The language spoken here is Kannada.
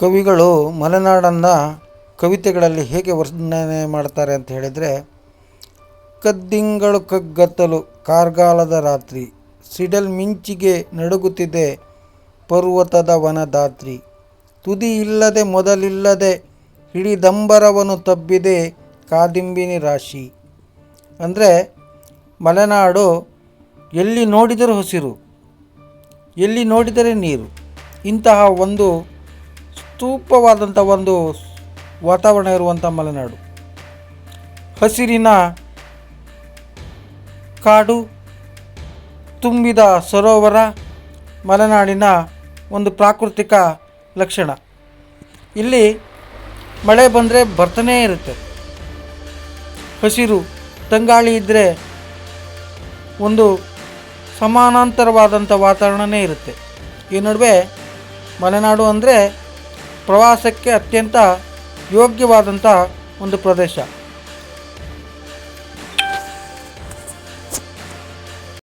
ಕವಿಗಳು ಮಲೆನಾಡನ್ನು ಕವಿತೆಗಳಲ್ಲಿ ಹೇಗೆ ವರ್ಣನೆ ಮಾಡ್ತಾರೆ ಅಂತ ಹೇಳಿದರೆ, ಕದ್ದಿಂಗಳು ಕಗ್ಗತ್ತಲು ಕಾರ್ಗಾಲದ ರಾತ್ರಿ, ಸಿಡಲ್ ಮಿಂಚಿಗೆ ನಡುಗುತ್ತಿದೆ ಪರ್ವತದ ವನದಾತ್ರಿ, ತುದಿ ಇಲ್ಲದೆ ಮೊದಲಿಲ್ಲದೆ ಹಿಡಿದಂಬರವನ್ನು ತಬ್ಬಿದೆ ಕಾದಿಂಬಿನಿ ರಾಶಿ. ಅಂದರೆ ಮಲೆನಾಡು ಎಲ್ಲಿ ನೋಡಿದರೂ ಹಸಿರು, ಎಲ್ಲಿ ನೋಡಿದರೆ ನೀರು, ಇಂತಹ ಒಂದು ಸ್ತೂಪವಾದಂಥ ಒಂದು ವಾತಾವರಣ ಇರುವಂಥ ಮಲೆನಾಡು. ಹಸಿರಿನ ಕಾಡು, ತುಂಬಿದ ಸರೋವರ ಮಲೆನಾಡಿನ ಒಂದು ಪ್ರಾಕೃತಿಕ ಲಕ್ಷಣ. ಇಲ್ಲಿ ಮಳೆ ಬಂದರೆ ಬರ್ತಾನೇ ಇರುತ್ತೆ. ಹಸಿರು ತಂಗಾಳಿ ಇದ್ದರೆ ಒಂದು ಸಮಾನಾಂತರವಾದಂಥ ವಾತಾವರಣವೇ ಇರುತ್ತೆ. ಈ ನಡುವೆ ಮಲೆನಾಡು ಅಂದರೆ ಪ್ರವಾಸಕ್ಕೆ ಅತ್ಯಂತ ಯೋಗ್ಯವಾದಂಥ ಒಂದು ಪ್ರದೇಶ.